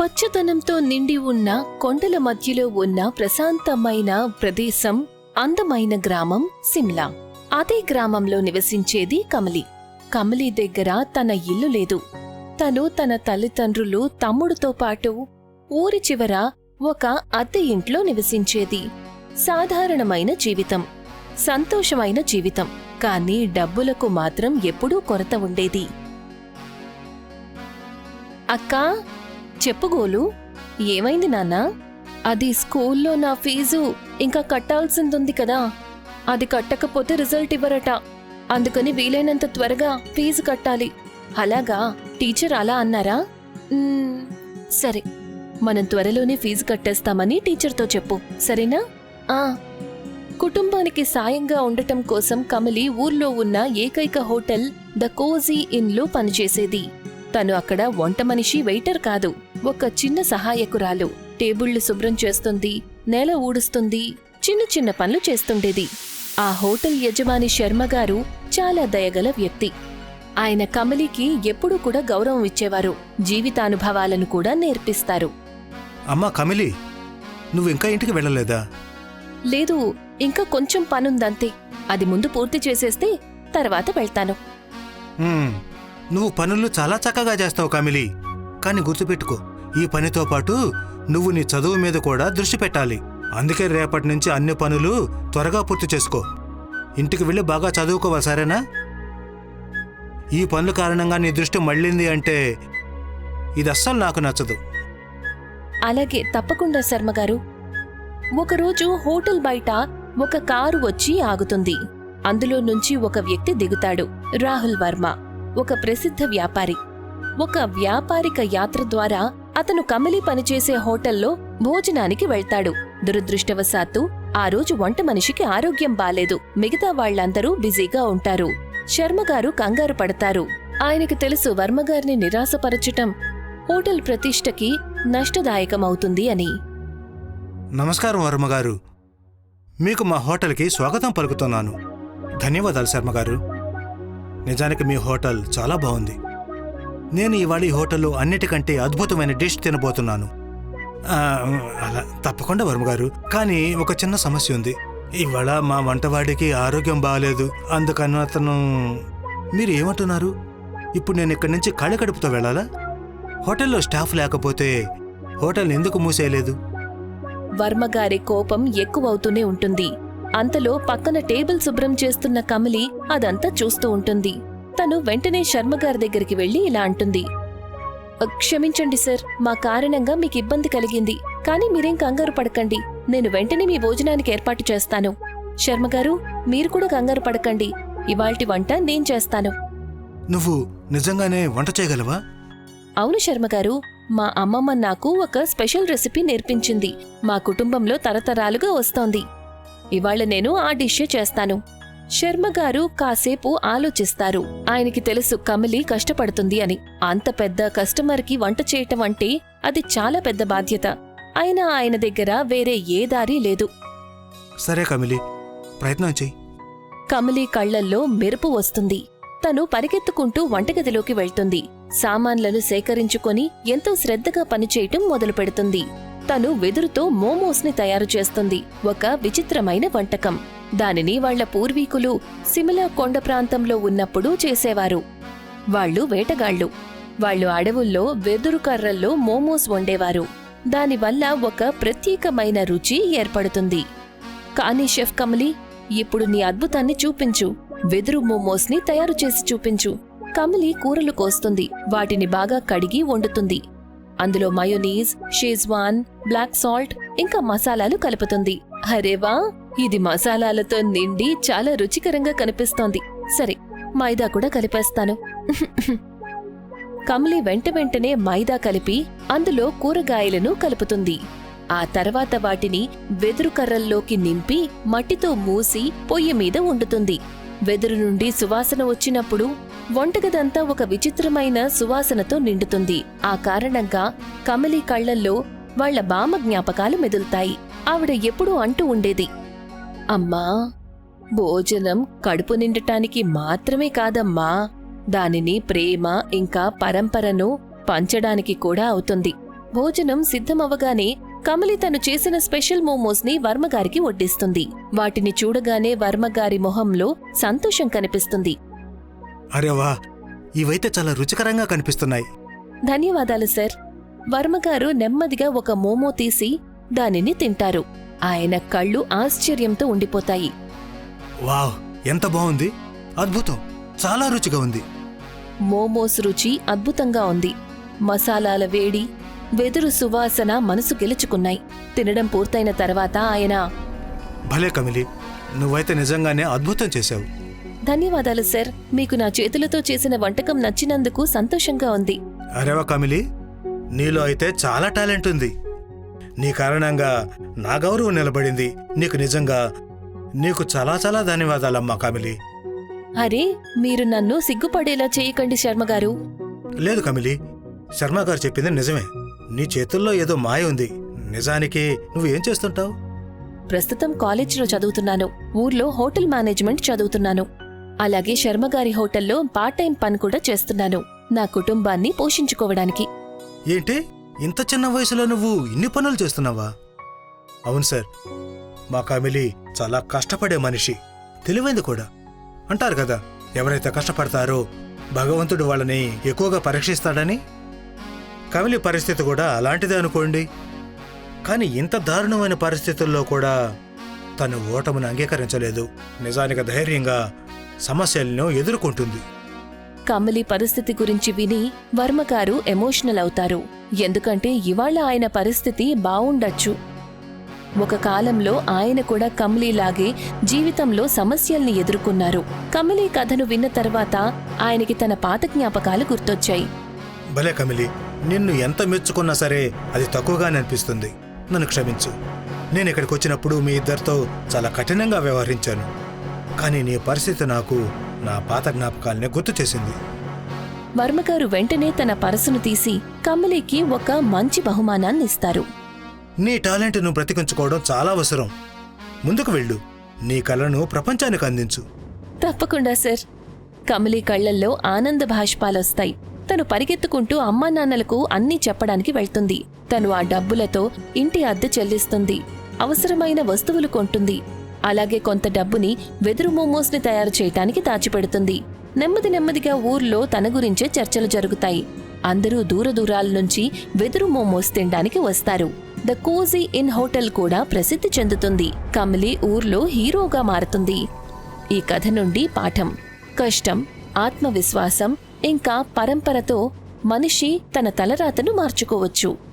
పచ్చదనంతో నిండి ఉన్న కొండల మధ్యలో ఉన్న ప్రశాంతమైన ప్రదేశం అందమైన గ్రామం సిమ్లా. అదే గ్రామంలో నివసించేది కమలి. కమలి దగ్గర తన ఇల్లు లేదు. తను తన తల్లిదండ్రులు తమ్ముడితో పాటు ఊరి చివర ఒక అద్దె ఇంట్లో నివసించేది. సాధారణమైన జీవితం. సంతోషమైన జీవితం. కానీ డబ్బులకు మాత్రం ఎప్పుడూ కొరత ఉండేది. అక్కా! చెప్పుగోలు ఏమైంది నాన్నా? అది స్కూల్లో నా ఫీజు ఇంకా కట్టాల్సిందుంది కదా. అది కట్టకపోతే రిజల్ట్ ఇవ్వరట. అందుకని వీలైనంత త్వరగా ఫీజు కట్టాలి. అలాగా? టీచర్ అలా అన్నారా? సరే. మనం త్వరలోనే ఫీజు కట్టేస్తామని టీచర్తో చెప్పు. సరేనా? ఆ. కుటుంబానికి సాయంగా ఉండటం కోసం కమలి ఊర్లో ఉన్న ఏకైక హోటల్ ద కోజీ ఇన్లో పనిచేసేది. తను అక్కడ వంట మనిషి వెయిటర్ కాదు. ఒక చిన్న సహాయకురాలు టేబుళ్ళు శుభ్రం చేస్తుంది నేల ఊడుస్తుంది చిన్న చిన్న పనులు చేస్తుండేది. ఆ హోటల్ యజమాని శర్మ గారు చాలా దయగల వ్యక్తి. ఆయన కమలికి ఎప్పుడూ కూడా గౌరవం ఇచ్చేవారు జీవితానుభవాలను కూడా నేర్పిస్తారు. అమ్మా కమిలి నువ్వు ఇంకా ఇంటికి వెళ్ళలేదా? లేదు ఇంకా కొంచెం పనుందంతే. అది ముందు పూర్తి చేసేస్తే తర్వాత వెళ్తాను. నువ్వు పనులు చాలా చక్కగా చేస్తావు కమిలి. కానీ గుర్తుపెట్టుకో ఈ పనితో పాటు నువ్వు నీ చదువు మీద కూడా దృష్టి పెట్టాలి. అందుకే రేపటి నుంచి అన్ని పనులు త్వరగా పూర్తి చేసుకో. ఇంటికి వెళ్ళి బాగా చదువుకోవాలి సరేనా? ఈ పనుల కారణంగా నీ దృష్టి మళ్ళింది అంటే ఇది అస్సలు నాకు నచ్చదు. అలాగే తప్పకుండా శర్మగారు ఒకరోజు హోటల్ బయట ఒక కారు వచ్చి ఆగుతుంది. అందులో నుంచి ఒక వ్యక్తి దిగుతాడు రాహుల్ వర్మ. ఒక ప్రసిద్ధ వ్యాపారి. ఒక వ్యాపారిక యాత్ర ద్వారా అతను కమలి పనిచేసే హోటల్లో భోజనానికి వెళ్తాడు. దురదృష్టవశాత్తు ఆ రోజు వంట మనిషికి ఆరోగ్యం బాలేదు. మిగతా వాళ్ళందరూ బిజీగా ఉంటారు. శర్మగారు కంగారు పడతారు. ఆయనకి తెలుసు వర్మగారిని నిరాశపరచటం హోటల్ ప్రతిష్టకి నష్టదాయకమవుతుంది అని. నమస్కారం వర్మగారు మీకు మా హోటల్కి స్వాగతం పలుకుతున్నాను. ధన్యవాదాలు శర్మగారు నిజానికి మీ హోటల్ చాలా బాగుంది. నేను ఇవాళ ఈ హోటల్లో అన్నిటికంటే అద్భుతమైన డిష్ తినబోతున్నాను. అలా తప్పకుండా వర్మగారు కానీ ఒక చిన్న సమస్య ఉంది. ఇవాళ మా వంటవాడికి ఆరోగ్యం బాగాలేదు అందుకని అతను మీరు ఏమంటున్నారు? ఇప్పుడు నేను ఇక్కడి నుంచి ఖాళీ కడుపుతో వెళ్ళాలా? హోటల్లో స్టాఫ్ లేకపోతే హోటల్ ఎందుకు మూసేయలేదు? వర్మగారి కోపం ఎక్కువవుతూనే ఉంటుంది. అంతలో పక్కన టేబుల్ శుభ్రం చేస్తున్న కమలి అదంతా చూస్తూ ఉంటుంది. తను వెంటనే శర్మగారి దగ్గరికి వెళ్ళి ఇలా అంటుంది. "అ, క్షమించండి సార్ మా కారణంగా మీకు ఇబ్బంది కలిగింది. కానీ మీరేం కంగారు పడకండి. నేను వెంటనే మీ భోజనానికి ఏర్పాటు చేస్తాను. శర్మగారు మీరు కూడా కంగారు పడకండి. ఇవాల్టి వంట నేను చేస్తాను. నువ్వు నిజంగానే వంట చేయగలవా? అవును శర్మగారు మా అమ్మమ్మ నాకు ఒక స్పెషల్ రెసిపీ నేర్పించింది. మా కుటుంబంలో తరతరాలుగా వస్తోంది. ఇవాళ నేను ఆ డిష్ చేస్తాను. శర్మగారు కాసేపు ఆలోచిస్తారు. ఆయనకి తెలుసు కమలి కష్టపడుతుంది అని. అంత పెద్ద కస్టమర్కి వంట చేయటం అంటే అది చాలా పెద్ద బాధ్యత. అయినా ఆయన దగ్గర వేరే ఏ దారి లేదు. సరే కమిలి ప్రయత్నం చెయ్యి. కమలి కళ్ళల్లో మెరుపు వస్తుంది. తను పరిగెత్తుకుంటూ వంటగదిలోకి వెళ్తుంది. సామాన్లను సేకరించుకొని ఎంతో శ్రద్ధగా పనిచేయటం మొదలుపెడుతుంది. తను వెదురుతో మోమోస్ని తయారు చేస్తుంది. ఒక విచిత్రమైన వంటకం. దానిని వాళ్ళ పూర్వీకులు సిమిలా కొండ ప్రాంతంలో ఉన్నప్పుడు చేసేవారు. వాళ్ళు వేటగాళ్ళు. వాళ్ళు అడవుల్లో వెదురు కర్రల్లో మోమోస్ వండేవారు. దానివల్ల ఒక ప్రత్యేకమైన రుచి ఏర్పడుతుంది. కానీ షెఫ్ కమలి ఇప్పుడు నీ అద్భుతాన్ని చూపించు. వెదురు మోమోస్ని తయారు చేసి చూపించు. కమలి కూరలు కోస్తుంది. వాటిని బాగా కడిగి వండుతుంది. అందులో మయోనీస్ షేజ్వాన్ బ్లాక్ సాల్ట్ ఇంకా మసాలాలు కలుపుతుంది. అరేవా ఇది మసాలాలతో నిండి చాలా రుచికరంగా కనిపిస్తోంది. సరే మైదా కూడా కలిపేస్తాను. కమలి వెంట వెంటనే మైదా కలిపి అందులో కూరగాయలను కలుపుతుంది. ఆ తర్వాత వాటిని వెదురు కర్రల్లోకి నింపి మట్టితో మూసి పొయ్యి మీద వండుతుంది. వెదురు నుండి సువాసన వచ్చినప్పుడు వంటగదంతా ఒక విచిత్రమైన సువాసనతో నిండుతుంది. ఆ కారణంగా కమలి కళ్ళల్లో వాళ్ళ బామ జ్ఞాపకాలు మెదులుతాయి. ఆవిడ ఎప్పుడూ అంటూ ఉండేది అమ్మా భోజనం కడుపు నిండటానికి మాత్రమే కాదమ్మా. దానిని ప్రేమ ఇంకా పరంపరను పంచడానికి కూడా అవుతుంది. భోజనం సిద్ధమవగానే కమలి తను చేసిన స్పెషల్ మోమోస్ని వర్మగారికి వడ్డిస్తుంది. వాటిని చూడగానే వర్మగారి మొహంలో సంతోషం కనిపిస్తుంది. అరే వా ఇవైతే చాలా రుచికరంగా కనిపిస్తున్నాయి. ధన్యవాదాలు సార్. వర్మగారు నెమ్మదిగా ఒక మోమో తీసి దానిని తింటారు. ఆయన కళ్ళు ఆశ్చర్యంతో ఉండిపోతాయి. వావ్ ఎంత బాగుంది. అద్భుతం. చాలా రుచిగా ఉంది. మోమోస్ రుచి అద్భుతంగా ఉంది. మసాలాల వేడి వెదురు సువాసన మనసు గెలుచుకున్నాయి. తినడం పూర్తయిన తర్వాత ఆయన భలే కమిలి నువ్వైతే నిజంగానే అద్భుతం చేశావు. ధన్యవాదాలు సార్ మీకు నా చేతులతో చేసిన వంటకం నచ్చినందుకు సంతోషంగా ఉంది. అరేవా కమిలి నీలో అయితే చాలా టాలెంట్ ఉంది. నీ కారణంగా నా గౌరవం నిలబడింది. నీకు నిజంగా నీకు చాలా చాలా ధన్యవాదాలమ్మా కమిలి. అరే మీరు నన్ను సిగ్గుపడేలా చేయకండి శర్మగారు లేదు కమిలి శర్మ గారు చెప్పింది నిజమే. నీ చేతుల్లో ఏదో మాయ ఉంది. నిజానికి నువ్వు ఏం చేస్తుంటావు? ప్రస్తుతం కాలేజీలో చదువుతున్నాను. ఊర్లో హోటల్ మేనేజ్మెంట్ చదువుతున్నాను. అలాగే శర్మగారి హోటల్లో పార్ట్ టైం పని కూడా చేస్తున్నాను. నా కుటుంబాన్ని పోషించుకోవడానికి. ఏంటి? ఇంత చిన్న వయసులో నువ్వు ఇన్ని పనులు చేస్తున్నావా? అవును సార్. మా కమిలి చాలా కష్టపడే మనిషి. తెలివైంది కూడా. అంటారు కదా ఎవరైతే కష్టపడతారో భగవంతుడు వాళ్ళని ఎక్కువగా పరీక్షిస్తాడని? కమిలి పరిస్థితి కూడా అలాంటిదే అనుకోండి. కానీ ఇంత దారుణమైన పరిస్థితుల్లో కూడా తను ఓటమును అంగీకరించలేదు. నిజానికి ధైర్యంగా సమస్యలను ఎదుర్కొంటుంది. కమలి పరిస్థితి గురించి విని వర్మగారు ఎమోషనల్ అవుతారు. ఎందుకంటే ఇవాళ ఆయన పరిస్థితి బావుండొచ్చు. ఒక కాలంలో ఆయన కూడా కమలీలాగే జీవితంలో సమస్యల్ని ఎదుర్కొన్నారు. కమలి కథను విన్న తర్వాత ఆయనకి తన పాత జ్ఞాపకాలు గుర్తొచ్చాయి. భలే కమిలి నిన్ను ఎంత మెచ్చుకున్నా సరే అది తక్కువగానే అనిపిస్తుంది. నన్ను క్షమించు. నేను ఇక్కడికి వచ్చినప్పుడు మీ ఇద్దరితో చాలా కఠినంగా వ్యవహరించాను. కానీ నీ పరిస్థితి నాకు నా పాత జ్ఞాపకాల్ని గుర్తు చేసింది. వర్మగారు వెంటనే తన పరసును తీసి కమలికి ఒక మంచి బహుమానాన్ని ఇస్తారు. నీ టాలెంట్ను బ్రతికించుకోవడం చాలా అవసరం. ముందుకు వెళ్ళు. నీ కళను ప్రపంచానికి అందించు. తప్పకుండా సార్. కమలి కళ్ళల్లో ఆనంద భాష్పాలొస్తాయి. తను పరిగెత్తుకుంటూ అమ్మా నాన్నలకు అన్నీ చెప్పడానికి వెళ్తుంది. తను ఆ డబ్బులతో ఇంటి అద్దె చెల్లిస్తుంది. అవసరమైన వస్తువులు కొంటుంది. అలాగే కొంత డబ్బుని వెదురు మోమోస్ని తయారు చేయటానికి దాచిపెడుతుంది. నెమ్మది నెమ్మదిగా ఊర్లో తన గురించే చర్చలు జరుగుతాయి. అందరూ దూర దూరాల నుంచి వెదురు మోమోస్ తినడానికి వస్తారు. ద కోజీ ఇన్ హోటల్ కూడా ప్రసిద్ధి చెందుతుంది. కమలి ఊర్లో హీరోగా మారుతుంది. ఈ కథ నుండి పాఠం. కష్టం ఆత్మవిశ్వాసం ఇంకా పరంపరతో మనిషి తన తలరాతను మార్చుకోవచ్చు.